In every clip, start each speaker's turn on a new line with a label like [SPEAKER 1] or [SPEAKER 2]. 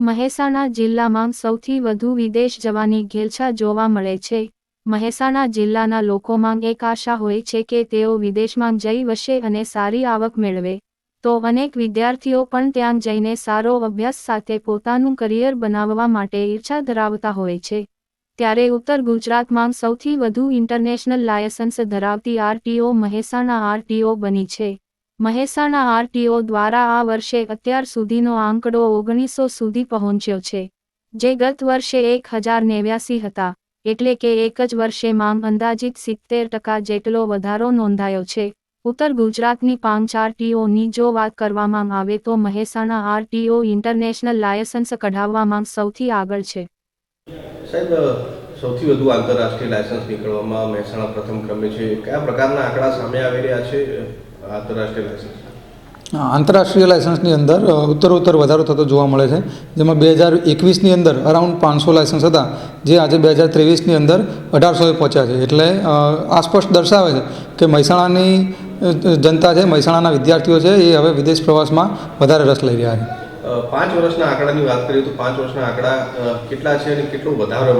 [SPEAKER 1] મહેસાણા જિલ્લામાં સૌથી વધુ વિદેશ જવાની ઘેલછા જોવા મળે છે. મહેસાણા જિલ્લાના લોકોમાં એક આશા હોય છે કે તેઓ વિદેશમાં જઈ વસે અને સારી આવક મેળવે. તો અનેક વિદ્યાર્થીઓ પણ ત્યાં જઈને સારો અભ્યાસ સાથે પોતાનું કરિયર બનાવવા માટે ઈચ્છા ધરાવતા હોય છે. ત્યારે ઉત્તર ગુજરાતમાં સૌથી વધુ ઇન્ટરનેશનલ લાયસન્સ ધરાવતી આરટીઓ મહેસાણા આરટીઓ બની છે. મહેસાણા આરટીઓ દ્વારા આ વર્ષે અત્યાર સુધીનો આંકડો ઓગણીસો સુધી પહોંચ્યો છે, જે ગત વર્ષે એક હજાર નેવ્યાસી હતા, એટલે કે એક જ વર્ષે માંગ અંદાજિત સિત્તેર ટકા જેટલો વધારો નોંધાયો છે. ઉત્તર ગુજરાતની પાંચ આરટીઓની જો વાત કરવામાં આવે તો મહેસાણા આરટીઓ ઇન્ટરનેશનલ લાયસન્સ કઢાવવામાં સૌથી આગળ છે.
[SPEAKER 2] સાહેબ સૌથી વધુ આંતરરાષ્ટ્રીય લાયસન્સ નીકળવામાં મહેસાણા પ્રથમ ક્રમે છે. કયા પ્રકારના આંકડા સામે આવી રહ્યા છે? આંતરરાષ્ટ્રીય લાયસન્સ
[SPEAKER 3] આંતરરાષ્ટ્રીય લાયસન્સની અંદર ઉત્તર ઉત્તરોત્તર વધારો થતો જોવા મળે છે. જેમાં બે હજાર એકવીસની અંદર અરાઉન્ડ પાંચસો લાયસન્સ હતા જે આજે બે હજાર ત્રેવીસની અંદર અઢારસોએ પહોંચ્યા છે. એટલે આ સ્પષ્ટ દર્શાવે છે કે મહેસાણાની જનતા છે મહેસાણાના વિદ્યાર્થીઓ છે એ હવે વિદેશ પ્રવાસમાં વધારે રસ લઈ રહ્યા છે.
[SPEAKER 2] પાંચ વર્ષના આંકડાની વાત કરીએ તો પાંચ વર્ષના આંકડા કેટલા છે અને કેટલો વધારો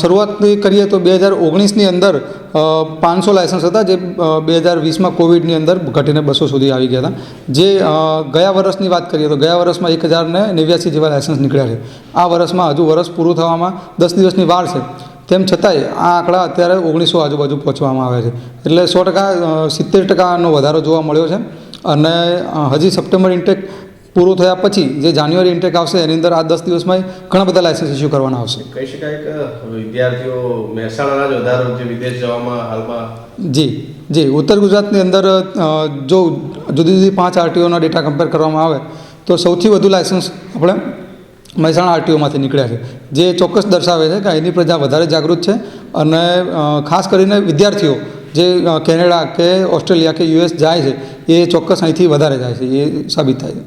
[SPEAKER 3] શરૂઆત કરીએ તો બે હજાર ઓગણીસની અંદર પાંચસો લાયસન્સ હતા જે બે હજાર વીસમાં કોવિડની અંદર ઘટીને બસો સુધી આવી ગયા હતા. જે ગયા વર્ષની વાત કરીએ તો ગયા વર્ષમાં એક હજારને નેવ્યાસી જેવા લાયસન્સ નીકળ્યા છે. આ વર્ષમાં હજુ વર્ષ પૂરું થવામાં દસ દિવસની વાર છે. તેમ છતાંય આ આંકડા અત્યારે ઓગણીસો આજુબાજુ પહોંચવામાં આવે છે. એટલે સો ટકા સિત્તેર ટકાનો વધારો જોવા મળ્યો છે. અને હજી સપ્ટેમ્બર ઇન્ટેક પૂરું થયા પછી જે જાન્યુઆરી ઇન્ટેક આવશે એની અંદર આ દસ દિવસમાં ઘણા બધા લાયસન્સ ઇસ્યુ કરવાના આવશે.
[SPEAKER 2] કહી શકાય કે વિદ્યાર્થીઓ મહેસાણાના જ વધારો જે વિદેશ જવામાં હાલમાં?
[SPEAKER 3] જી જી. ઉત્તર ગુજરાતની અંદર જો જુદી જુદી પાંચ આરટીઓના ડેટા કમ્પેર કરવામાં આવે તો સૌથી વધુ લાયસન્સ આપણે મહેસાણા આરટીઓમાંથી નીકળ્યા છે. જે ચોક્કસ દર્શાવે છે કે અહીંની પ્રજા વધારે જાગૃત છે અને ખાસ કરીને વિદ્યાર્થીઓ જે કેનેડા કે ઓસ્ટ્રેલિયા કે યુએસ જાય છે એ ચોક્કસ અહીંથી વધારે જાય છે એ સાબિત થાય છે.